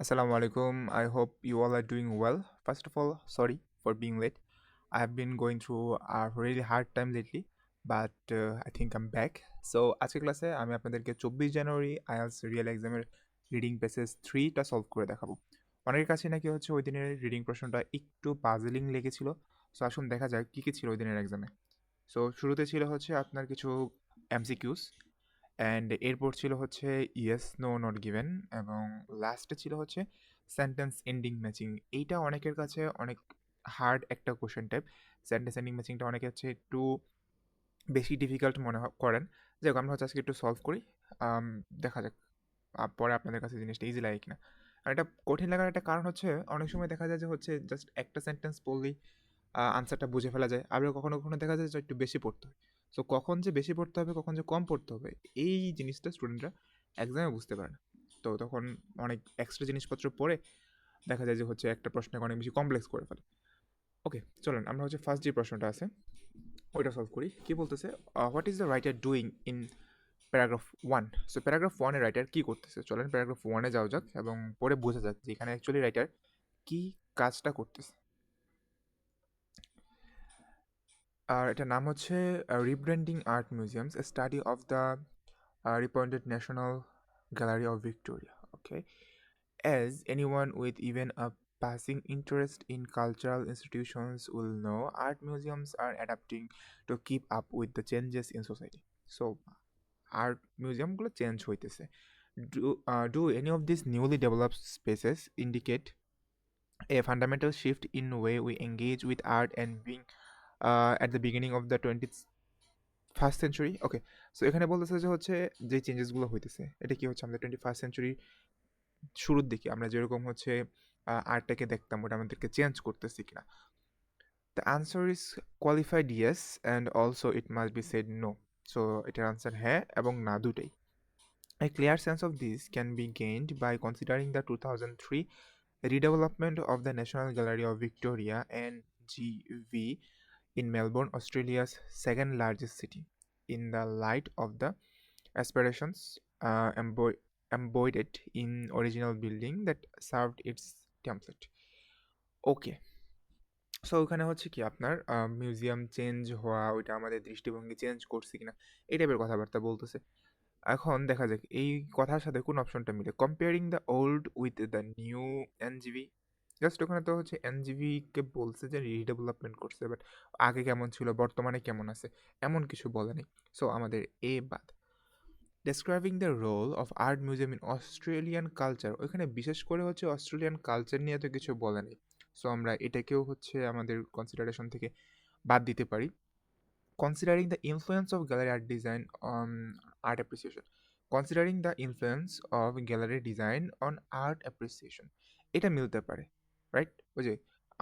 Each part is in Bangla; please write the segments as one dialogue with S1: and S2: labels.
S1: Assalamu alaikum. I hope you all are doing well. First of all, sorry for being late. I have been going through a really hard time lately, but uh, I think back. So আজকে ক্লাসে আমি আপনাদেরকে চব্বিশ জানুয়ারি আইএলস রিয়েল এক্সামের রিডিং পেসেস থ্রিটা সলভ করে দেখাবো অনেকের কাছে নাকি হচ্ছে ওই দিনের রিডিং প্রশ্নটা একটু পাজলিং লেগেছিল সো আসুন দেখা যাক কী কী ছিল ওই দিনের এক্সামে সো শুরুতে ছিল হচ্ছে আপনার কিছু এমসিকিউস অ্যান্ড এরপর ছিল হচ্ছে ইয়েস নো নট গিভেন এবং লাস্টে ছিল হচ্ছে সেন্টেন্স এন্ডিং ম্যাচিং এইটা অনেকের কাছে অনেক হার্ড একটা কোশ্চেন টাইপ সেন্টেন্স এন্ডিং ম্যাচিংটা অনেকে হচ্ছে একটু বেশি ডিফিকাল্ট মনে করেন। যাই আমরা হচ্ছে আজকে একটু সলভ করি। দেখা যাক পরে আপনাদের কাছে জিনিসটা ইজি লাগে কিনা। আর এটা কঠিন লাগার একটা কারণ হচ্ছে, অনেক সময় দেখা যায় যে হচ্ছে জাস্ট একটা সেন্টেন্স বললেই আনসারটা বুঝে ফেলা যায়। আবার কখনো কখনো দেখা যায় যে একটু বেশি পড়তে হয়। সো কখন যে বেশি পড়তে হবে, কখন যে কম পড়তে হবে, এই জিনিসটা স্টুডেন্টরা এক্সামে বুঝতে পারে না। তো তখন অনেক এক্সট্রা জিনিসপত্র পড়ে দেখা যায় যে হচ্ছে একটা প্রশ্নকে অনেক বেশি কমপ্লেক্স করে ফেলে। ওকে চলেন আমরা হচ্ছে ফার্স্ট যে প্রশ্নটা আছে, ওইটা সলভ করি। কি বলতেছে? What is the writer doing in paragraph one so paragraph ওয়ানে রাইটার কী করতেছে? চলেন প্যারাগ্রাফ ওয়ানে যাওয়া যাক এবং পরে বোঝা যাক যে এখানে অ্যাকচুয়ালি রাইটার কী কাজটা করতেছে। আর এটার নাম হচ্ছে rebranding art museums study of the reappointed national gallery of Victoria okay As anyone with even a passing interest in cultural institutions will know, art museums are adapting to keep up with the changes in society. So, art museumগুলো চেঞ্জ হইতেছে do, uh, do any of these newly developed spaces indicate a fundamental shift in way we engage with art and at the beginning of the 20th first century okay so এখানে বলতেছে যে হচ্ছে যে চেঞ্জেসগুলো হইতেছে, এটা কি হচ্ছে? আমাদের টোয়েন্টি ফার্স্ট সেঞ্চুরি শুরুর দিকে আমরা যেরকম হচ্ছে আর্টটাকে দেখতাম, ওটা আমাদেরকে চেঞ্জ করতেছি কিনা? The answer is qualified yes and also it must be said no so এটার আনসার হ্যাঁ এবং না দুটাই a clear sense A clear sense of this can be gained by considering the 2003 redevelopment of the National Gallery of Victoria NGV in Melbourne, Australia's second largest city, in the light of the aspirations uh, embo- embodied in original building that served its template. Okay so ওখানে হচ্ছে কি আপনার মিউজিয়াম চেঞ্জ হওয়া ওইটা আমাদের দৃষ্টিভঙ্গি চেঞ্জ করছে কিনা এই টাইপের কথাবার্তা বলতেছে এখন দেখা যাক এই কথার সাথে কোন অপশনটা মিলে comparing the old with the new NGV just ওখানে তো হচ্ছে এনজিভিকে বলছে যে রিডেভেলপমেন্ট করছে বাট আগে কেমন ছিল, বর্তমানে কেমন আছে, এমন কিছু বলেনি সো আমাদের এ বাদ। Describing the role of art museum in Australian culture ওইখানে বিশেষ করে হচ্ছে অস্ট্রেলিয়ান কালচার নিয়ে তো কিছু বলেনি সো আমরা এটাকেও হচ্ছে আমাদের কনসিডারেশন থেকে বাদ দিতে পারি। Considering the influence of gallery art design on art appreciation considering the influence of gallery design on art appreciation এটা মিলতে পারে। রাইট ওই যে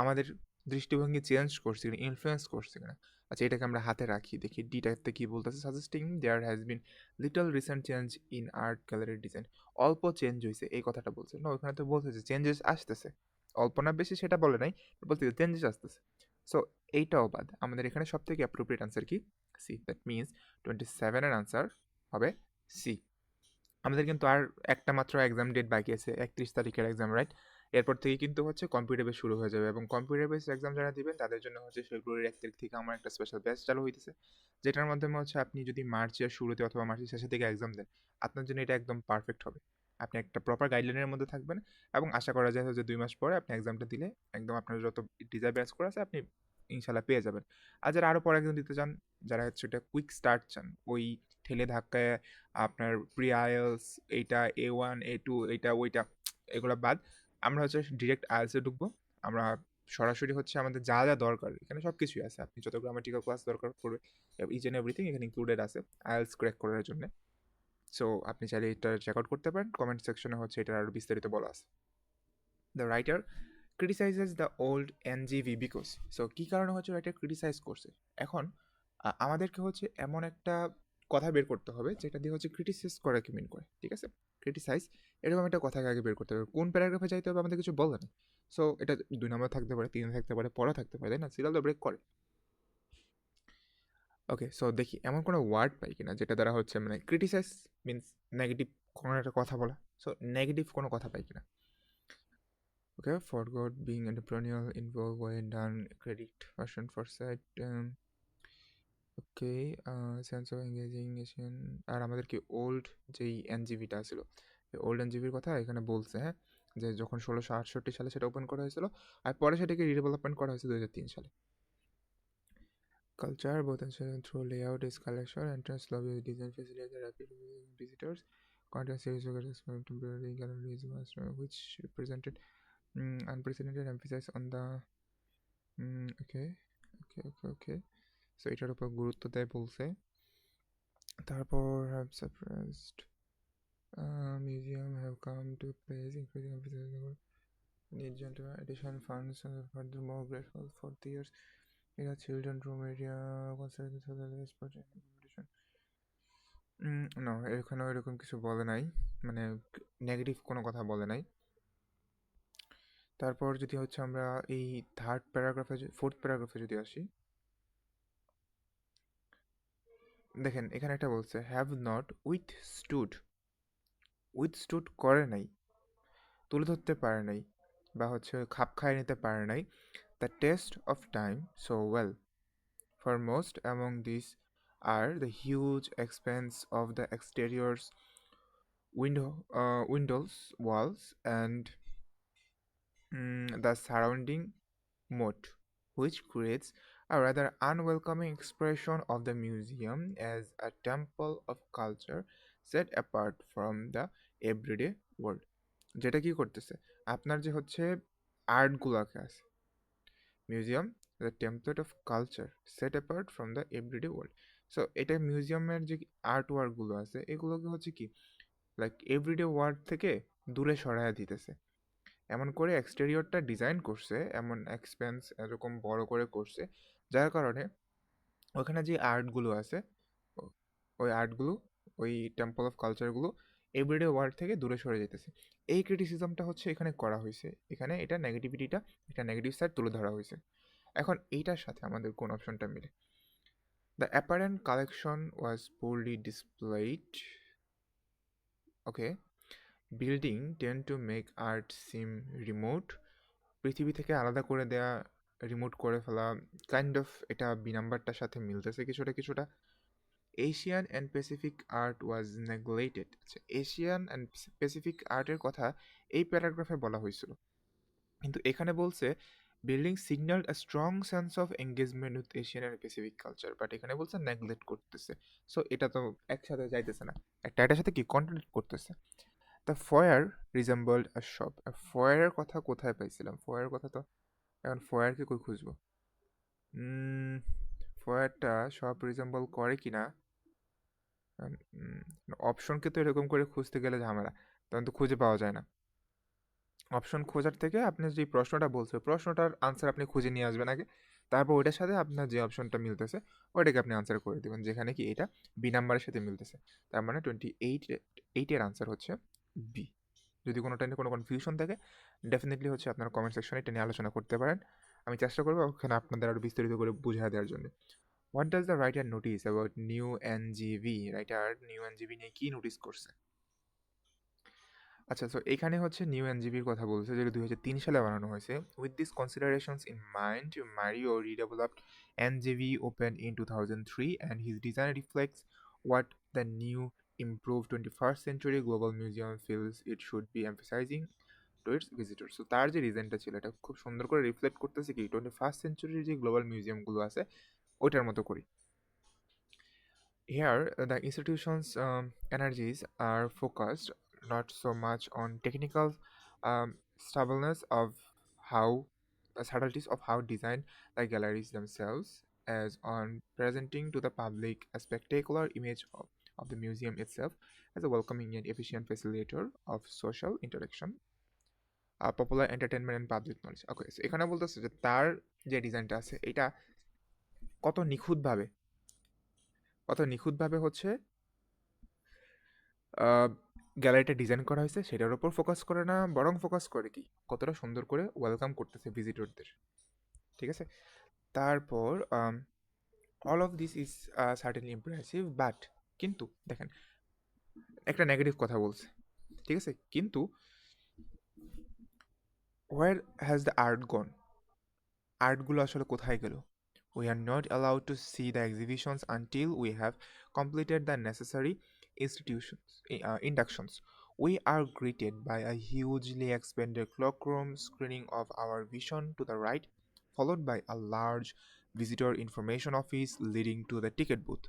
S1: আমাদের দৃষ্টিভঙ্গি চেঞ্জ করছে কিনা ইনফ্লুয়েন্স করছে কিনা। আচ্ছা এটাকে আমরা হাতে রাখি, দেখি ডিটাতে কি বলতেছে। Suggesting there has been little recent change in art gallery design অল্প চেঞ্জ হয়েছে এই কথাটা বলছে। না ওখানে তো বলছে যে চেঞ্জেস আসতেছে। অল্প না বেশি সেটা বলে নাই বলতে চেঞ্জেস আসতেছে। সো এইটাও বাদ। আমাদের এখানে সব থেকে অ্যাপ্রোপ্রিয়েট আনসার কি? সি দ্যাট মিনস টোয়েন্টি সেভেনের আনসার হবে সি আমাদের কিন্তু আর একটা মাত্র এক্সাম ডেট বাকি আছে, একত্রিশ তারিখের এক্সাম রাইট এরপর থেকে কিন্তু হচ্ছে কম্পিউটার বেস শুরু হয়ে যাবে এবং কম্পিউটার বেস এক্সাম যারা দিবেন, তাদের জন্য হচ্ছে ফেব্রুয়ারির এক তারিখ থেকে আমার একটা স্পেশাল ব্যাচ চালু হইতেছে। যেটার মাধ্যমে হচ্ছে আপনি যদি মার্চের শুরুতে অথবা মার্চের শেষের দিকে এক্সাম দেন, আপনার জন্য এটা একদম পারফেক্ট হবে। আপনি একটা প্রপার গাইডলাইনের মধ্যে থাকবেন এবং আশা করা যায় যে দুই মাস পরে আপনি এক্সামটা দিলে একদম আপনার যত ডিজাইন ব্যাচ করে আছে আপনি ইনশাল্লাহ পেয়ে যাবেন। আর যারা আরও পরে একদম দিতে চান, যারা হচ্ছে এটা কুইক স্টার্ট চান, ওই ঠেলে ধাক্কায় আপনার প্রি আইএলস এইটা এ ওয়ান এ টু এইটা ওইটা, এগুলো বাদ আমরা হচ্ছে ডিরেক্ট আইএলসে ঢুকবো। আমরা সরাসরি হচ্ছে আমাদের যা যা দরকার, এখানে সব কিছুই আছে। আপনি যত গ্রামাটিক্যাল ক্লাস দরকার পড়বে ইচ অ্যান্ড এভরিথিং এখানে ইনক্লুডেড আছে আইএলস ক্র্যাক করার জন্য। সো আপনি চাইলে এটা চেক আউট করতে পারেন। কমেন্ট সেকশনে হচ্ছে এটা আরও বিস্তারিত বলা আছে। The writer criticizes the old NGV because so কী কারণে হচ্ছে রাইটার ক্রিটিসাইজ করছে? এখন আমাদেরকে হচ্ছে এমন একটা কথা বের করতে হবে যেটা দিয়ে হচ্ছে ক্রিটিসাইজ করাকে মিন করে ঠিক আছে? ক্রিটিসাইজ এরকম একটা কথাকে আগে বের করতে হবে। কোন প্যারাগ্রাফে যাইতে হবে আমাদের কিছু বলে না সো এটা দুই নম্বর থাকতে পারে তিন থাকতে পারে পরে থাকতে পারে তাই না? সিরিয়াল তো ব্রেক করে। ওকে সো দেখি এমন কোনো ওয়ার্ড পাই কিনা যেটা দ্বারা হচ্ছে মানে ক্রিটিসাইজ মিনস নেগেটিভ কোনো একটা কথা বলা। সো নেগেটিভ কোনো কথা পাই কিনা। Okay, forgot being entrepreneurial involved when done credit version for set um, okay sense of engaging আর আমাদের কি ওল্ড যেই এনজিবিটা ছিল ওল্ড এনজিবির কথা এখানে বলছে হ্যাঁ? যে যখন ষোলোশো আটষট্টি সালে সেটা ওপেন করা হয়েছিল, আর পরে সেটাকে রিডেভেলপমেন্ট করা হয়েছে দু হাজার তিন সালে। Culture both in through layout is collection entrance lobby design facility visitors which presented unprecedented emphasize on the okay okay okay okay so এটার উপর গুরুত্ব দেয় বলছে। তারপর have surprised museum have come to place increasing for the years. In a children room area considered for the less but accommodation না এখানে এরকম কিছু বলে নাই। মানে নেগেটিভ কোনো কথা বলে নাই। তারপর যদি হচ্ছে আমরা এই থার্ড প্যারাগ্রাফে ফোর্থ প্যারাগ্রাফে যদি আসি দেখেন, এখানে একটা বলছে have not withstood withstood করে নাই, তুলে ধরতে পারে নাই, বা হচ্ছে খাপ খাইয়ে নিতে পারে নাই। The test of time so well for most among this are the huge expense of the exteriors window windows walls and the surrounding moat which creates a rather unwelcoming expression of the museum as a temple of culture set apart from the everyday world. যেটা কি করতেছে? আপনার যে হচ্ছে আর্টগুলোকে আছে museum the template of culture set apart from the everyday world so এটা মিউজিয়ামের যে আর্ট ওয়ার্কগুলো আছে, এগুলোকে হচ্ছে কি? লাইক এভরিডে ওয়ার্ল্ড থেকে দূরে সরাইয়া দিতেছে। এমন করে এক্সটেরিয়রটা ডিজাইন করছে, এমন এক্সপেন্স এরকম বড় করে করছে যার কারণে ওখানে যে আর্টগুলো আছে ওই আর্টগুলো ওই টেম্পল অফ কালচারগুলো এভরিডে ওয়ার্ল্ড থেকে দূরে সরে যেতেছে এই ক্রিটিসিজমটা হচ্ছে এখানে করা হয়েছে এখানে এটা নেগেটিভিটিটা এটা নেগেটিভ সাইড তুলে ধরা হয়েছে এখন এইটার সাথে আমাদের কোন অপশনটা মিলে? The apparent collection was poorly displayed okay building tend to make art seem remote পৃথিবী থেকে আলাদা করে দেয়া রিমোট করে ফেলা কাইন্ড অফ এটা বি নাম্বারটার সাথে মিলতেছে কিছুটা কিছুটা। Asian and Pacific art was neglected আচ্ছা এশিয়ান অ্যান্ড প্যাসিফিক আর্টের কথা এই প্যারাগ্রাফে বলা হয়েছিল। কিন্তু এখানে বলছে building signal a strong sense of engagement with Asian and Pacific culture but এখানে বলছে নেগলেক্ট করতেছে। সো এটা তো একসাথে যাইতেছে না। একটা এটার সাথে কি কন্ট্রাডিক্ট করতেছে? দ্য ফয়ার রিজেম্বলড আ শপ ফয়ারের কথা কোথায় পাইছিলাম? ফয়ারের কথা তো এখন ফয়ারকে কই খুঁজবো? ফয়ারটা সব রিজেম্বল করে কি না অপশনকে তো এরকম করে খুঁজতে গেলে ঝামেলা, তখন তো খুঁজে পাওয়া যায় না। অপশন খোঁজার থেকে আপনি যে প্রশ্নটা বলছে, প্রশ্নটার আনসার আপনি খুঁজে নিয়ে আসবেন আগে, তারপর ওইটার সাথে আপনার যে অপশনটা মিলতেছে, ওইটাকে আপনি আনসার করে দেবেন, যেখানে কি এটা বি নাম্বারের সাথে মিলতেছে। তার মানে টোয়েন্টি এইট এইটের আনসার হচ্ছে বি যদি কোনোটা নিয়ে কোনো কনফিউশন থাকে ডেফিনেটলি হচ্ছে আপনার কমেন্ট সেকশনে এটা নিয়ে আলোচনা করতে পারেন। আমি চেষ্টা করব ওখানে আপনাদের আরও বিস্তারিত করে বুঝিয়ে দেওয়ার জন্য। What does the writer notice about new NGV writer new NGV নিয়ে কী নোটিস করছে? আচ্ছা সো এখানে হচ্ছে নিউ এনজিবির কথা বলছে যেটা দুই হাজার তিন সালে বানানো হয়েছে। With this considerations in mind Mario redeveloped NGV open in two thousand three and his design reflects what the new improved 21st century global museum feels it should be emphasizing to its visitors so তার যে রিজনটা ছিল এটা খুব সুন্দর করে রিফ্লেক্ট করতেছে কি টোয়েন্টি ফার্স্ট সেঞ্চুরির যে গ্লোবাল মিউজিয়ামগুলো আছে ওইটার মতো করি um, energies are focused not so much on technical um, stableness of how uh, subtleties of how design the galleries themselves as on presenting to the public a spectacular image of, of the museum itself as a welcoming and efficient facilitator of social interaction popular entertainment and public knowledge. Okay so এখানে বলতেছে যে তার যে ডিজাইনটা আছে, এটা কত নিখুঁতভাবে কত নিখুঁতভাবে হচ্ছে গ্যালারিটা ডিজাইন করা হয়েছে, সেটার উপর ফোকাস করে না, বরং ফোকাস করে কি? কতটা সুন্দর করে ওয়েলকাম করতেছে ভিজিটরদের ঠিক আছে? তারপর all of this is certainly impressive but কিন্তু দেখেন একটা নেগেটিভ কথা বলছে ঠিক আছে কিন্তু where has the art gone আর্টগুলো আসলে কোথায় গেল we are not allowed to see the exhibitions until we have completed the necessary institutions uh, inductions we are greeted by a hugely expanded cloakroom screening of our vision to the right followed by a large visitor information office leading to the ticket booth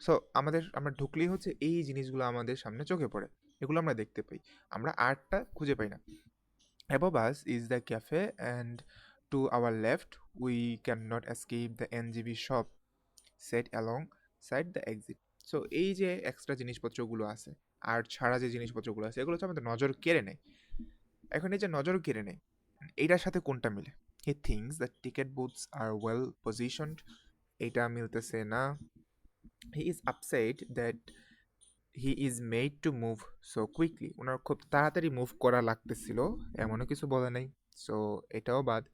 S1: so আমাদের, আমরা ঢুকলেই হচ্ছে এই জিনিসগুলো আমাদের সামনে চোখে পড়ে। এগুলো আমরা দেখতে পাই। আমরা আর্টটা খুঁজে পাই না। Above us is the cafe and to our left, we cannot escape the shop set set side the exit so এই যে এক্সট্রা জিনিসপত্রগুলো আছে আর্ট ছাড়া যে জিনিসপত্রগুলো আছে, এগুলো হচ্ছে আমাদের নজর কেড়ে নেয়। এখন এই যে নজর কেড়ে নেয় এইটার সাথে কোনটা মিলে? He thinks the ticket booths are well positioned এটা মিলতেছে না। He is upset that he is made to move so quickly ওনার খুব তাড়াতাড়ি মুভ করা লাগতেছিল, এমনও কিছু বলে নাই। সো এটাও বাদ।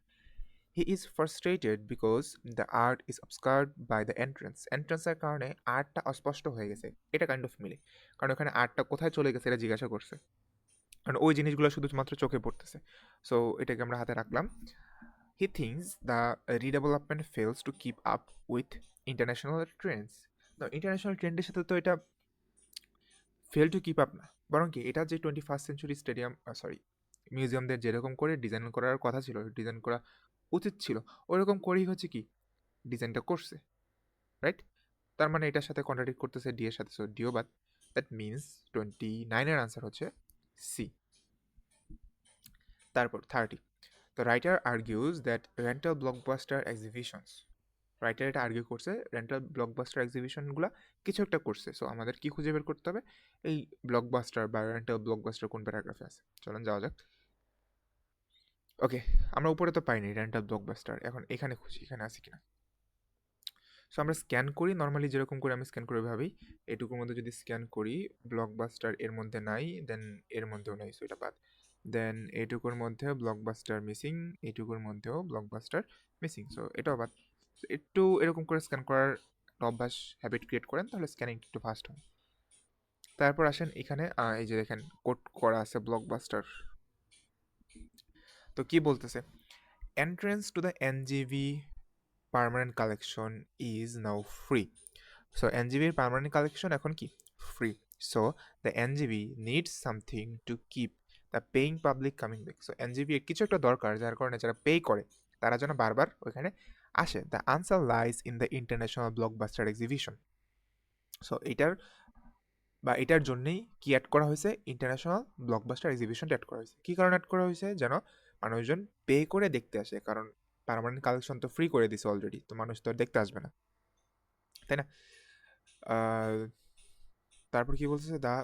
S1: He is frustrated because the art is obscured by the entrance এন্ট্রেন্সের কারণে আর্টটা অস্পষ্ট হয়ে গেছে। এটা কাইন্ড অফ মিলে। কারণ ওখানে আর্টটা কোথায় চলে গেছে এটা জিজ্ঞাসা করছে। কারণ ওই জিনিসগুলো শুধুমাত্র চোখে পড়তেছে। সো এটাকে আমরা হাতে রাখলাম। He thinks the redevelopment fails to keep up with international trends international ট্রেন্ডের সাথে তো এটা ফেল টু কিপ আপ না। বরং কি, এটা যে twenty first century stadium sorry মিউজিয়ামদের যেরকম করে ডিজাইন করার কথা ছিল ডিজাইন করা উচিত ছিল, ওরকম করেই হচ্ছে কি ডিজাইনটা করছে রাইট তার মানে এটার সাথে কন্ট্রাডিক্ট করতেছে ডি এর সাথে সো ডিও বাদ দ্যাট মিনস টোয়েন্টি নাইনের আনসার হচ্ছে সি তারপর থার্টি তো writer argues that rental blockbuster exhibitions writer এটা আর্গিউ করছে রেন্টাল ব্লকবাস্টার এক্সিবিশনগুলো কিছু একটা করছে। সো আমাদের কি খুঁজে বের করতে হবে? এই ব্লকবাস্টার বা রেন্টাল ব্লকবাস্টার কোন প্যারাগ্রাফে আছে? চলুন যাওয়া যাক। ওকে আমরা উপরে তো পাইনি রেন্টাল ব্লকবাস্টার এখন এখানে খুঁজি, এখানে আছে কিনা? সো আমরা স্ক্যান করি নর্মালি যেরকম করে আমি স্ক্যান করে ভাবি এটুকুর মধ্যে যদি স্ক্যান করি ব্লকবাস্টার এর মধ্যে নাই দেন এর মধ্যেও নাই সো এটা বাদ। দেন এটুকুর মধ্যে ব্লকবাস্টার মিসিং এটুকুর মধ্যেও ব্লকবাস্টার মিসিং সো এটাও বাদ। একটু এরকম করে স্ক্যান করার অভ্যাস হ্যাবিট ক্রিয়েট করেন, তাহলে স্ক্যানিং একটু ফাস্ট হয়। তারপর আসেন এখানে এই যে দেখেন কোড করা আছে ব্লকবাস্টার তো কি বলতেছে? Entrance to the NGV permanent collection is now free so এনজিবির permanent collection এখন কি? Free so the NGV needs something to keep the paying public coming back so NGV কিছু একটা দরকার, যার কারণে যারা পে করে, তারা যেন বারবার ওইখানে আসে, the answer lies in the international blockbuster exhibition. So এটার বা এটার জন্যেই কি অ্যাড করা হয়েছে? ইন্টারন্যাশনাল ব্লকবাস্টার এক্সিবিশনটা অ্যাড করা হয়েছে। কী কারণে অ্যাড করা হয়েছে? যেন মানুষজন পে করে দেখতে আসে, কারণ পারমানেন্ট কালেকশন তো ফ্রি করে দিছে অলরেডি তো মানুষ তো দেখতে আসবে না। তাই না? তারপর কি বলতেছে? The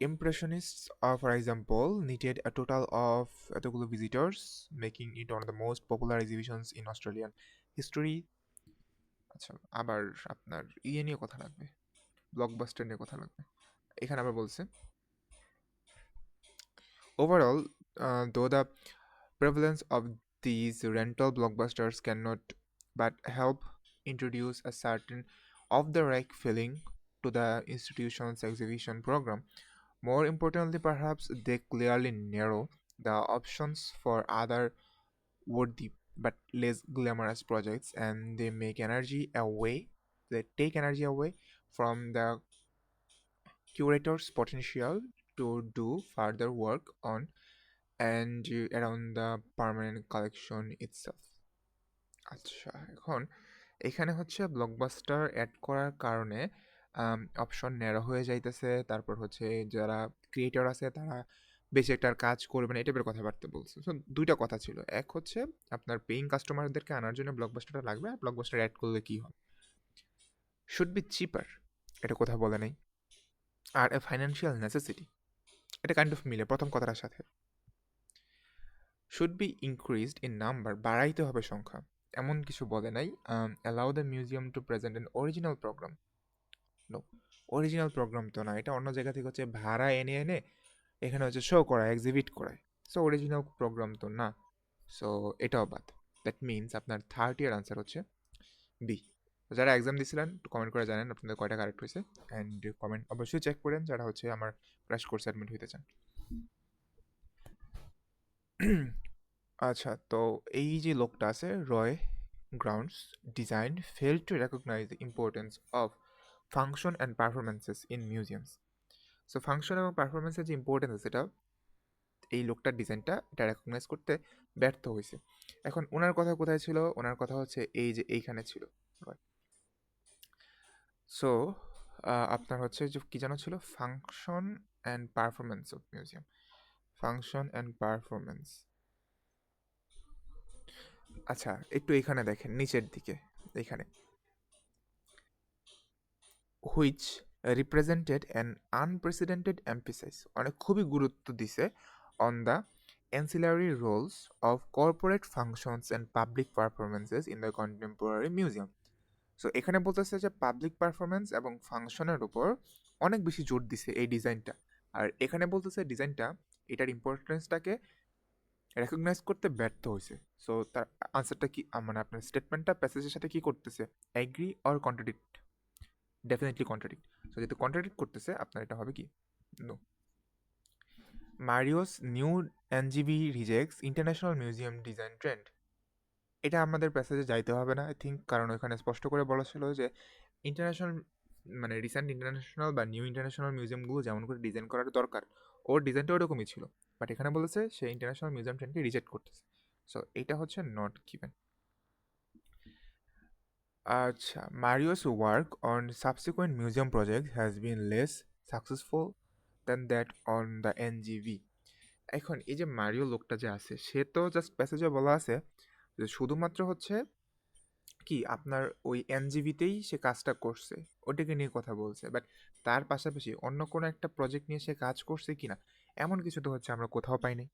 S1: Impressionist for example netted a total of এতগুলো visitors making it one of the most popular exhibitions in Australian history আচ্ছা আবার আপনার ইয়ে নিয়ে কথা লাগবে ব্লকবাস্টার নিয়ে কথা লাগবে এখানে আবার বলছে overall though the prevalence of these rental blockbusters cannot but help introduce a certain off the rack feeling to the institution's exhibition program. More importantly, perhaps they clearly narrow the options for other worthy but less glamorous projects and they make energy away, they take energy away from the curator's potential to do further work on and around the permanent collection itself আচ্ছা এখন এখানে হচ্ছে ব্লকবাস্টার অ্যাড করার কারণে অপশন ন্যারো হয়ে যাইতেছে। তারপর হচ্ছে যারা ক্রিয়েটর আছে, তারা বেশি একটার কাজ করবেন এই টাইপের কথাবার্তা বলছে। সো দুইটা কথা ছিল। এক হচ্ছে আপনার পেইং কাস্টমারদেরকে আনার জন্য ব্লকবাস্টারটা লাগবে, আর ব্লকবাস্টার অ্যাড করলে কী হয়? শুড বি চিপার এটা কথা বলে নাই। আর এ ফাইন্যান্সিয়াল নেসেসিটি এটা কাইন্ড অফ মিলে, প্রথম কথাটার সাথে। Should be increased in number বাড়াইতে হবে সংখ্যা। এমন কিছু বলে নাই। Allow the museum to present an original program no original program তো না, এটা অন্য জায়গা থেকে হচ্ছে ভাড়া এনে এনে এখানে হচ্ছে শো করা এক্সিবিট করায়। সো অরিজিনাল প্রোগ্রাম তো না। সো এটাও বাদ। দ্যাট মিনস আপনার থার্ড ইয়ার আনসার হচ্ছে বি যারা এক্সাম দিয়েছিলেন কমেন্ট করে জানেন আপনাদের কয়টা কারেক্ট হয়েছে। অ্যান্ড কমেন্ট অবশ্যই চেক করেন যারা হচ্ছে আমার ক্র্যাশ কোর্স অ্যাডমিট হইতে চান। আচ্ছা তো এই যে লোকটা আছে Roy grounds design fail to recognize the importance of function and performances in museums so function এবং পারফরমেন্সের যে ইম্পর্টেন্স এটা এই লোকটার ডিজাইনটা এটা রেকগনাইজ করতে ব্যর্থ হয়েছে। এখন ওনার কথা কোথায় ছিল? ওনার কথা হচ্ছে এই যে এইখানে ছিল। সো আপনার হচ্ছে যে কী যেন ছিল? Function and performance of museum function and performance আচ্ছা একটু এখানে দেখেন, নিচের দিকে, এখানে। Which represented an unprecedented emphasize অনেক খুবই গুরুত্ব দিছে on the ancillary roles of corporate functions and public performances in the contemporary museum. So এখানে বলতেছে যে পাবলিক পারফরমেন্স এবং ফাংশনের উপর অনেক বেশি জোর দিছে এই ডিজাইনটা। আর এখানে বলতেছে ডিজাইনটা, এটার ইম্পর্টেন্সটাকে রেকগনাইজ করতে ব্যর্থ হয়েছে। সো তার আনসারটা কি মানে আপনার স্টেটমেন্টটা প্যাসেজের সাথে কি করতেছে? Agree or contradict definitely contradict so যেহেতু কন্ট্রাডিক্ট করতেছে, আপনার এটা হবে কি? No Mario's new NGV rejects international museum design trend এটা আমাদের প্যাসেজে যাইতে হবে না আই থিঙ্ক কারণ ওখানে স্পষ্ট করে বলা ছিল যে ইন্টারন্যাশনাল মানে রিসেন্ট ইন্টারন্যাশনাল বা নিউ ইন্টারন্যাশনাল মিউজিয়ামগুলো যেমন করে ডিজাইন করার দরকার, ওর ডিজাইনটা ওরকমই ছিল। বাট এখানে বলেছে, সে ইন্টারন্যাশনাল মিউজিয়াম ট্রেন্ডকে রিজেক্ট করতেছে। সো এটা হচ্ছে নট গিভেন আচ্ছা Mario's work on subsequent museum project has been less successful then that on the NGV এখন এই যে মারিও লোকটা যে আছে, সে তো জাস্ট প্যাসেজে বলা আছে যে শুধুমাত্র হচ্ছে কি আপনার ওই এনজিভিতেই সে কাজটা করছে, ওটাকে নিয়ে কথা বলছে। বাট তার পাশাপাশি অন্য কোনো একটা প্রজেক্ট নিয়ে সে কাজ করছে কি না এমন কিছু তো হচ্ছে আমরা কোথাও পাইনি।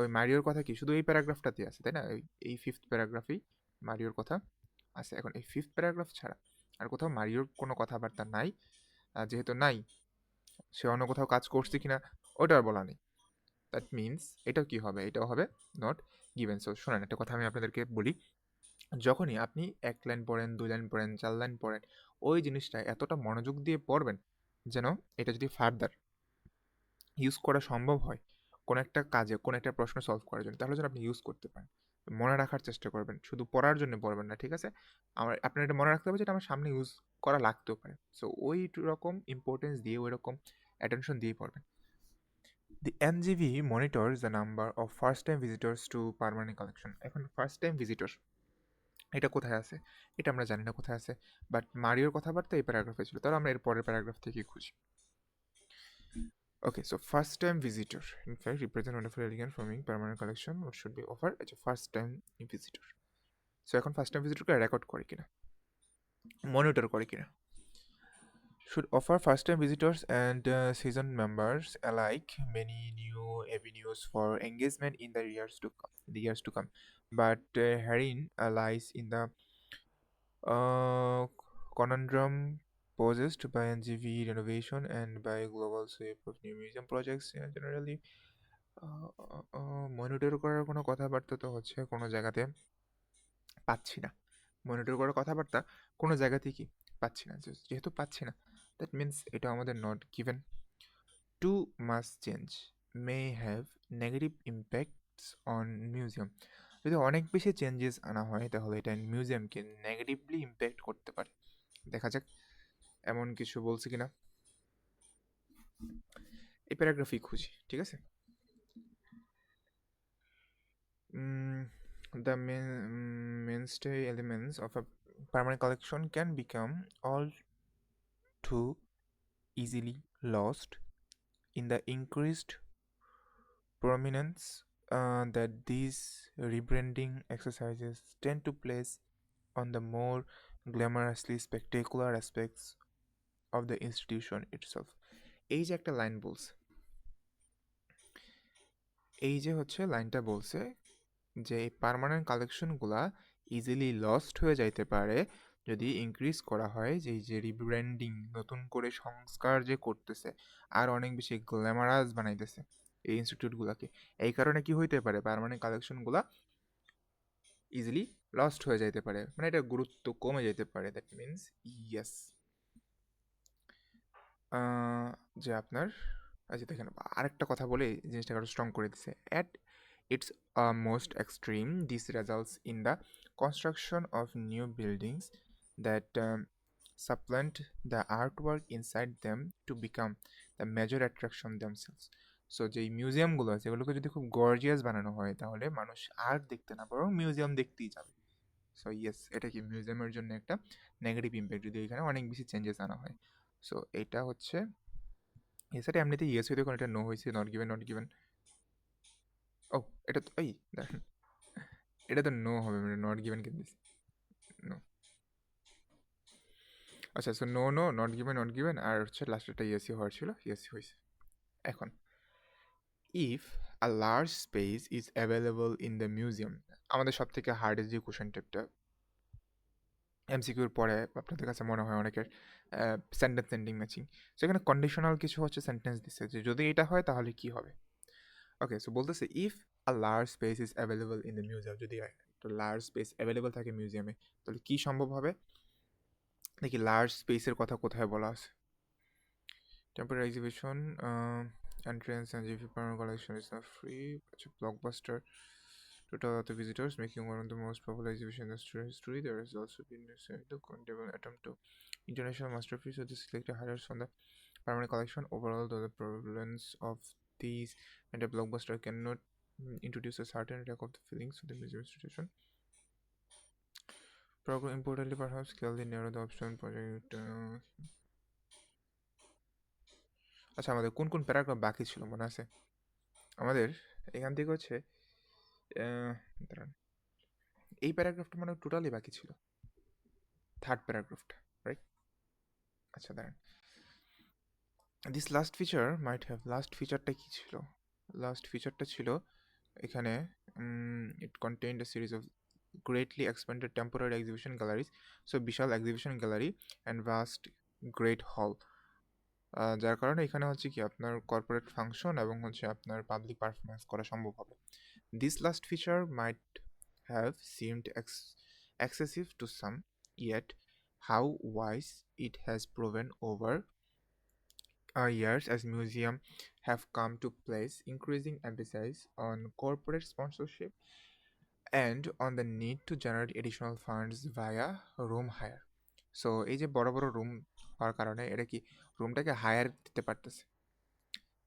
S1: ওই মারিওর কথা কি, শুধু এই প্যারাগ্রাফটাতে আছে, তাই না? এই ফিফথ প্যারাগ্রাফেই মারিওর কথা। আছে। এখন এই ফিফথ প্যারাগ্রাফ ছাড়া আর কোথাও মারিওর কোনো কথাবার্তা নাই। যেহেতু নাই, সে অন্য কোথাও কাজ করছে কিনা ওটা আর বলা নেই। দ্যাট মিনস এটাও কি হবে? এটাও হবে নট গিভেন সো শোনেন, একটা কথা আমি আপনাদেরকে বলি। যখনই আপনি এক লাইন পড়েন, দুই লাইন পড়েন, চার লাইন পড়েন, ওই জিনিসটা এতটা মনোযোগ দিয়ে পড়বেন যেন এটা যদি ফার্দার ইউজ করা সম্ভব হয় কোনো একটা কাজে, কোনো একটা প্রশ্ন সলভ করার জন্য, তাহলে যেন আপনি ইউজ করতে পারেন। মনে রাখার চেষ্টা করবেন। শুধু পড়ার জন্য পড়বেন না, ঠিক আছে? আমার, আপনার এটা মনে রাখতে হবে যেটা আমার সামনে ইউজ করা লাগতেও পারে। সো ওই রকম ইম্পর্টেন্স দিয়ে ওই রকম অ্যাটেনশন দিয়ে পড়বেন। The NGV monitors the number of first time visitors to permanent collection এখন ফার্স্ট টাইম ভিজিটর এটা কোথায় আছে? এটা আমরা জানি না কোথায় আছে বাট মারিওর কথাবার্তা এই প্যারাগ্রাফে ছিল। তাহলে আমরা এর পরের প্যারাগ্রাফ থেকে খুঁজি। Okay, so first time visitor. In fact, represent wonderful elegant forming permanent collection what should be offered as a first time visitor. So এখন ফার্স্ট টাইম ভিজিটরকে রেকর্ড করে কিনা মনিটর করে কিনা should offer first time visitors and uh, season members alike many new avenues for engagement in the years to come the years to come but uh, herein uh, lies in the uh, conundrum posed by NGV renovation and by global sweep of new museum projects. Uh, generally monitor করার কোনো কথাবার্তা তো হচ্ছে কোনো জায়গাতে পাচ্ছি না। মনিটর করার কথাবার্তা কোনো জায়গাতেই কি পাচ্ছি না। যেহেতু পাচ্ছি না দ্যাট মিন্স এটা আমাদের not given to mass change may have negative impacts on museum যদি অনেক বেশি চেঞ্জেস আনা হয় তাহলে এটা মিউজিয়ামকে নেগেটিভলি ইম্প্যাক্ট করতে পারে। দেখা যাক। এমন কিছু বলছে কিনা? এই প্যারাগ্রাফি খুঁজি, ঠিক আছে? The main mainstay elements of a permanent collection can become all too easily lost in the increased prominence that this rebranding exercises tend to place on the more glamorously spectacular aspects of the institution itself এই যে একটা লাইন বলছে। এই যে হচ্ছে লাইনটা বলছে যে এই পারমানেন্ট কালেকশনগুলা ইজিলি লস্ট হয়ে যাইতে পারে যদি ইনক্রিজ করা হয় যে যে রিব্র্যান্ডিং নতুন করে সংস্কার যে করতেছে, আর অনেক বেশি গ্ল্যামারাস বানাইতেছে এই ইনস্টিটিউটগুলোকে এই কারণে কি হইতে পারে পারমানেন্ট কালেকশনগুলা ইজিলি লস্ট হয়ে যাইতে পারে। মানে এটা গুরুত্ব কমে যেতে পারে দ্যাট মিনস ইয়েস যে আপনার আচ্ছা দেখেন আরেকটা কথা বলে জিনিসটাকে আরও স্ট্রং করে দিছে। At its most extreme extreme, results in the construction of new buildings that that um, supplant the artwork inside them to become the major attraction themselves. So যেই মিউজিয়ামগুলো আছে এগুলোকে যদি খুব গর্জিয়াস বানানো হয় তাহলে মানুষ আর্ট দেখতে না বরং মিউজিয়াম দেখতেই যাবে। সো ইয়েস এটা কি মিউজিয়ামের জন্য একটা নেগেটিভ ইম্প্যাক্ট যদি এখানে অনেক বেশি চেঞ্জেস আনা হয়। সো এটা হচ্ছে এটা এমনিতে ইয়েস হইতে কোনো এটা নো হয়েছে নট গিভেন নট গিভেন ও এটা তো, এই দেখেন, এটা তো নো হবে মানে নট গিভেন কে দিস নো আচ্ছা so no no not given not given আর হচ্ছে লাস্টেরটা ইয়েসি হওয়ার ছিল ইয়েসি হয়েছে এখন if a large space is available in the museum আমাদের সব থেকে হার্ডেস্ট যে কোশ্চেন টেপটা এমসিকিউর পরে আপনাদের কাছে মনে হয় অনেকের সেন্টেন্স এন্ডিং ম্যাচিং সেখানে কন্ডিশনাল কিছু হচ্ছে সেন্টেন্স দিচ্ছে যে যদি এটা হয় তাহলে কি হবে? ওকে সো বলতেছে if a large space is available in the museum যদি একটা লার্জ স্পেস অ্যাভেলেবল থাকে মিউজিয়ামে তাহলে কী সম্ভব হবে? দেখি লার্জ স্পেসের কথা কোথায় বলা আছে? Temporary exhibition entrance collection is not free. It's a blockbuster to tell other visitors, making one of the most popular exhibitions in the history. There has also been a countable attempt to international masterpiece of the selected highlights from the permanent collection. Overall, though the prevalence of these and a blockbuster cannot mm, introduce a certain lack of the feelings of the museum institution. Program importantly, perhaps clearly narrow the option project. Uh, আচ্ছা আমাদের কোন কোন প্যারাগ্রাফ বাকি ছিল মনে আছে আমাদের এখান থেকে হচ্ছে এই প্যারাগ্রাফটা মানে টোটালি বাকি ছিল। থার্ড প্যারাগ্রাফটা রাইট আচ্ছা দাঁড়ান। This last feature might have last ফিচারটা কি ছিল? লাস্ট ফিচারটা ছিল এখানে it contained a series of greatly expanded temporary exhibition galleries so Vishal exhibition gallery and vast great hall যার কারণে এখানে হচ্ছে কি আপনার কর্পোরেট ফাংশন এবং হচ্ছে আপনার পাবলিক পারফরমেন্স করা সম্ভব হবে। This last feature might have seemed excessive to some, yet how wise it has proven over uh, years as museum have come to place increasing emphasis on corporate sponsorship and on the need to generate additional funds via room hire. So এই যে বড় বড় রুম হওয়ার কারণে এটা কি রুমটাকে হায়ার দিতে পারতেছে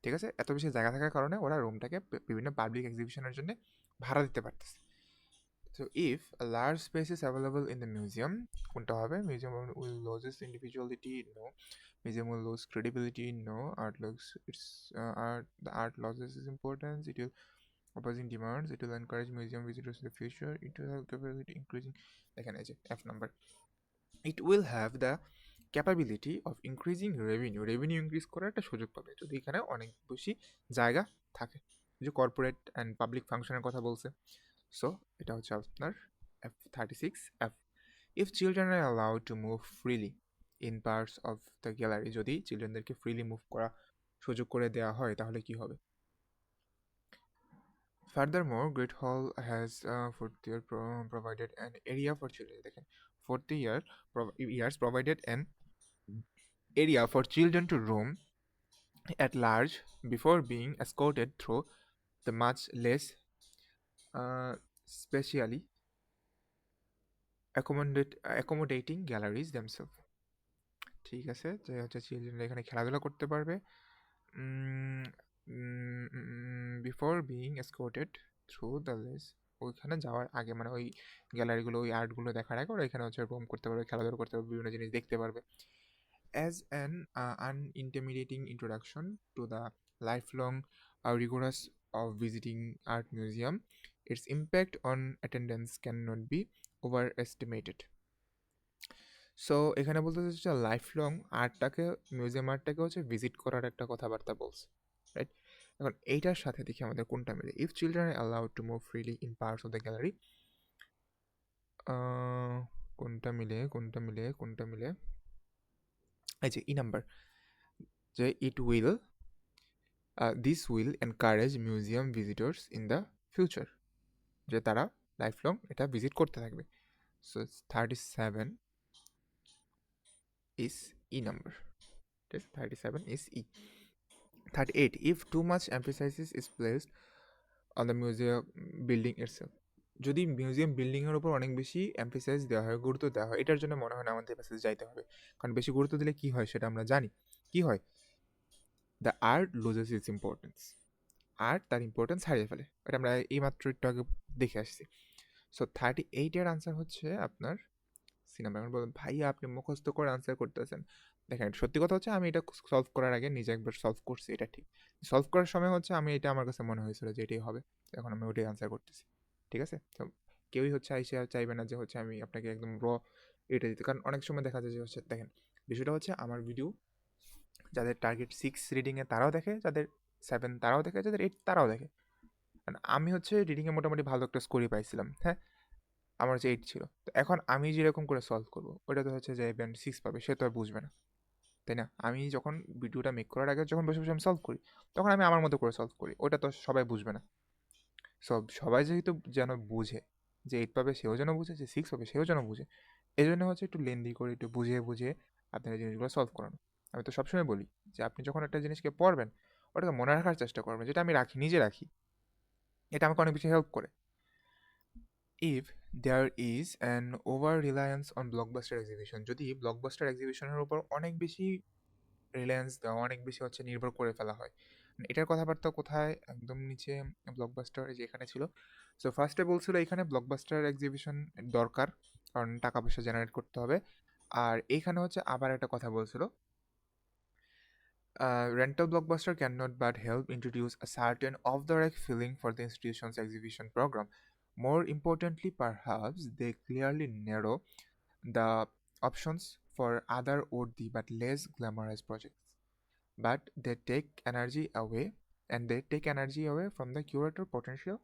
S1: ঠিক আছে? এত বেশি জায়গা থাকার কারণে ওরা রুমটাকে বিভিন্ন পাবলিক এক্সিবিশনের জন্য ভাড়া দিতে পারতেছে। So if large space is available in the museum কোনটা হবে? Museum will loses individuality no museum will lose credibility no art looks its art the art loses its importance it will opposing demands. It will encourage museum visitors in the future. It will have capability increasing. দেখেন এই যে F number. It will have capability of increasing revenue revenue increase করার একটা সুযোগ পাবে যদি এখানে অনেক বেশি জায়গা থাকে। যে কর্পোরেট অ্যান্ড পাবলিক ফাংশনের কথা বলছে। সো এটা হচ্ছে আপনার F thirty six F if children are allowed to move freely in parts of the gallery যদি চিলড্রেনদেরকে ফ্রিলি মুভ করা সুযোগ করে দেওয়া হয় তাহলে কি হবে? Great Hall has uh, for year pro- provided an area for children. দেখেন, for the year prov- years provided an area for children to roam at large before being escorted through the much less uh, specially accommodate, accommodating galleries themselves. ঠিক আছে যে হচ্ছে চিলড্রেন এখানে খেলাধুলা করতে পারবে before being escorted through the less ওইখানে যাওয়ার আগে মানে ওই গ্যালারিগুলো ওই আর্টগুলো দেখার আগে ওরা এখানে হচ্ছে রোম করতে পারবে খেলাধুলা করতে পারবে বিভিন্ন জিনিস দেখতে পারবে as an uh, unintimidating introduction to the lifelong uh, rigorous of visiting art museum its impact on attendance cannot be overestimated. So এখানে বলতে চাইছে লাইফ লং আর্টটাকে মিউজিয়াম আর্টটাকে হচ্ছে ভিজিট করার একটা কথাবার্তা বলছে রাইট এখন এইটার সাথে দেখি আমাদের কোনটা মিলে। If children allowed to move freely in parts of the gallery কোনটা মিলে কোনটা মিলে কোনটা মিলে? এই যে ই নাম্বার যে it will this will encourage museum visitors in the future যে, তারা লাইফ লং এটা ভিজিট করতে থাকবে so thirty seven is E number. This 37 is E. 38. If too much emphasis is placed on the museum building itself যদি মিউজিয়াম বিল্ডিংয়ের উপর অনেক বেশি এমফেসাইজ দেওয়া হয়, গুরুত্ব দেওয়া হয়, এটার জন্য মনে হয় না আমাদের প্যাসেজ যাইতে হবে। কারণ বেশি গুরুত্ব দিলে কি হয় সেটা আমরা জানি। কি হয়? The art loses its importance art তার ইম্পর্টেন্স হারিয়ে ফেলে। এটা আমরা এইমাত্র একটু আগে দেখে আসছি। সো থার্টি এইটের আনসার হচ্ছে আপনার সিনেমা এখন বলবেন ভাই আপনি মুখস্থ করে আনসার করতেছেন। দেখেন, সত্যি কথা হচ্ছে আমি এটা সলভ করার আগে নিজে একবার সলভ করছি, এটা ঠিক। সলভ করার সময় হচ্ছে আমি, এটা আমার কাছে মনে হয়েছিল যে এটাই হবে। এখন আমি ওটাই আনসার করতেছি। ঠিক আছে? তো কেউই হচ্ছে আইসে চাইবে না যে হচ্ছে আমি আপনাকে একদম র এটা দিতে। কারণ অনেক সময় দেখা যায় যে হচ্ছে, দেখেন, বিষয়টা হচ্ছে আমার ভিডিও যাদের টার্গেট সিক্স রিডিংয়ে তারাও দেখে, যাদের সেভেন তারাও দেখে, যাদের এইট তারাও দেখে। আমি হচ্ছে রিডিংয়ে মোটামুটি ভালো একটা স্কোরই পাইছিলাম হ্যাঁ? আমার হচ্ছে এইট ছিল। তো এখন আমি যেরকম করে সলভ করব ওটা তো হচ্ছে যে ব্যান্ড সিক্স পাবে, সে তো আর বুঝবে না। তাই না? আমি যখন ভিডিওটা মেক করার আগে যখন বসে বসে আমি সলভ করি, তখন আমি আমার মতো করে সলভ করি, ওটা তো সবাই বুঝবে না। সব, সবাই যেহেতু যেন বুঝে যে এইট পাবে সেও যেন বুঝে, যে সিক্স পাবে সেও যেন বুঝে। এই জন্য হচ্ছে একটু লেন্দি করে, একটু বুঝিয়ে বুঝিয়ে আপনার জিনিসগুলো সলভ করানো। আমি তো সবসময় বলি যে আপনি যখন একটা জিনিসকে পড়বেন, ওটাকে মনে রাখার চেষ্টা করবেন যেটা আমি রাখি, নিজে রাখি। এটা আমাকে অনেক বেশি হেল্প করে। If there is an over reliance on blockbuster exhibition যদি ব্লকবাস্টার এক্সিবিশনের উপর অনেক বেশি রিলায়েন্স দেওয়া, অনেক বেশি হচ্ছে নির্ভর করে ফেলা হয় এটার কথাবার্তা কোথায়? একদম নিচে ব্লকবাস্টার যে এখানে ছিল সো ফার্স্টে বলছিল এখানে ব্লকবাস্টার এক্সিবিশন দরকার, কারণ টাকা পয়সা জেনারেট করতে হবে। আর এখানে হচ্ছে আবার একটা কথা বলছিল। Rental blockbuster can not but help introduce a certain of the right feeling for the institutions exhibition program more importantly perhaps they clearly narrow the options for other or the but less glamorise project But they take energy away, and they take energy away from the curator potential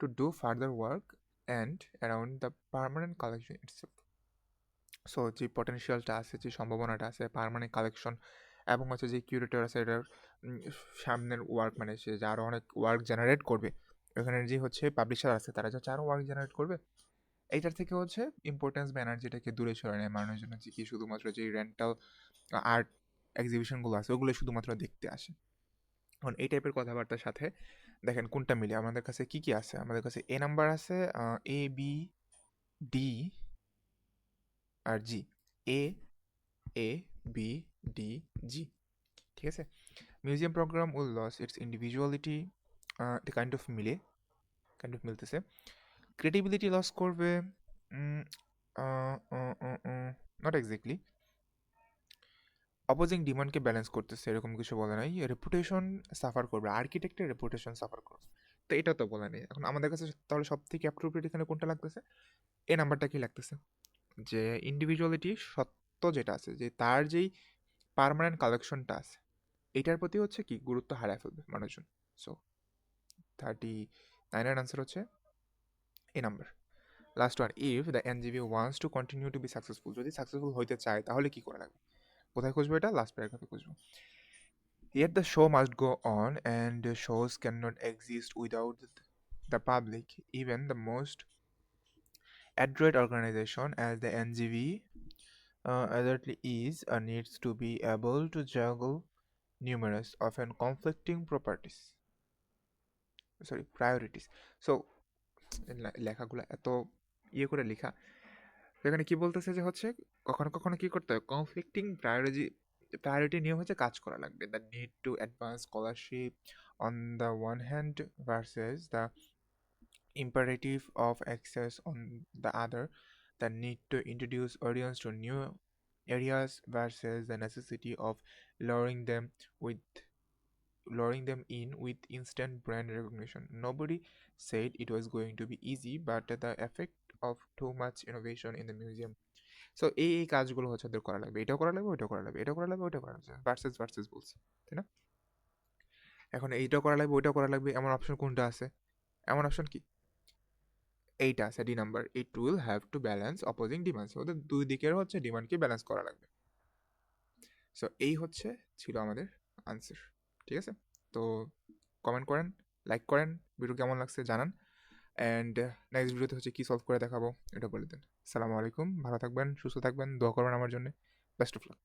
S1: to do further work and around the permanent collection itself. So যে পটেনশিয়ালটা আছে যে সম্ভাবনাটা আছে পারমানেন্ট কালেকশন এবং হচ্ছে যে কিউরেটর আছে এটার সামনের ওয়ার্ক মানে সে যে আরও অনেক ওয়ার্ক জেনারেট করবে এখানে যে হচ্ছে পাবলিশার আছে তারা যে আরও ওয়ার্ক জেনারেট করবে এইটার থেকে হচ্ছে ইম্পর্টেন্স বা এনার্জিটাকে দূরে সরে নেয় মানুষের জন্য যে কি শুধুমাত্র যে রেন্টাল আর্ট এক্সিবিশনগুলো আছে ওগুলো শুধুমাত্র দেখতে আসে। এখন এই টাইপের কথাবার্তার সাথে দেখেন কোনটা মিলে? আমাদের কাছে কি কি আছে? আমাদের কাছে এ নাম্বার আছে A B D R G A A B D G ঠিক আছে? Museum program will lose its individuality এটা কাইন্ড অফ মিলে কাইন্ড অফ মিলতেছে। ক্রিয়েটিভিলিটি লস করবে নট এক্স্যাক্টলি অপোজিং ডিমান্ডকে ব্যালেন্স করতেছে, এরকম কিছু বলে নাই। রেপুটেশন সাফার করবে আর্কিটেক্টের রেপুটেশন সাফার করবে। তো এটা তো বলা নেই। এখন আমাদের কাছে তাহলে সব থেকে অ্যাপ্রোপ্রিয়েট এখানে কোনটা লাগতেছে? এই নাম্বারটা কি লাগতেছে? যে ইন্ডিভিজুয়ালিটি সত্য যেটা আছে, যে তার যেই পার্মানেন্ট কালেকশনটা আছে, এটার প্রতি হচ্ছে কি? গুরুত্ব হারায় ফেলবে মানুষজন। সো থার্টি নাইনের আনসার হচ্ছে A number last one if the NGB wants to continue to be successful যদি সাকসেসফুল হইতে চায়, তাহলে কি করা লাগবে? কোথায় খুঁজবো এটা? লাস্ট প্যারাগ্রাফে খুঁজবো। Year the show must go on and shows can not exist without the public even the most adroit organisation as the NGB adroitly is or needs to be able to juggle numerous of an conflicting properties sorry priorities so লেখাগুলো এত ইয়ে করে লেখা। এখানে কি বলতেছে যে হচ্ছে, কখনো কখনো কি করতে হবে কনফ্লিক্টিং প্রায়োরিজি প্রায়োরিটি নিয়ে হচ্ছে কাজ করা লাগবে। The need to advance scholarship on the one hand versus the imperative of access on the other the need to introduce audience to new areas versus the necessity of luring them with lowering them in with instant brand recognition nobody said it was going to be easy but the effect of too much innovation in the museum so এই এই কাজগুলো হচ্ছে ওদের করা লাগবে। এটাও করা লাগবে, ওইটাও করা লাগবে এটা করা লাগবে ওইটা করা লাগবে। ভার্সেস ভার্সেস বলছে, তাই না? এখন এইটাও করা লাগবে, ওইটাও করা লাগবে, এমন অপশন কোনটা আছে? এমন অপশন কি? এইটা আছে D number it will have to balance opposing demands ওদের দুই দিকের হচ্ছে ডিমান্ডকে ব্যালেন্স করা লাগবে। সো এই হচ্ছে, ছিল আমাদের আনসার ঠিক আছে? তো কমেন্ট করেন লাইক করেন ভিডিও কেমন লাগছে জানান। অ্যান্ড নেক্সট ভিডিওতে হচ্ছে কী সলভ করে দেখাবো, এটা বলে দেন। সালামু আলাইকুম, ভালো থাকবেন, সুস্থ থাকবেন, দোয়া করবেন আমার জন্য। Best of luck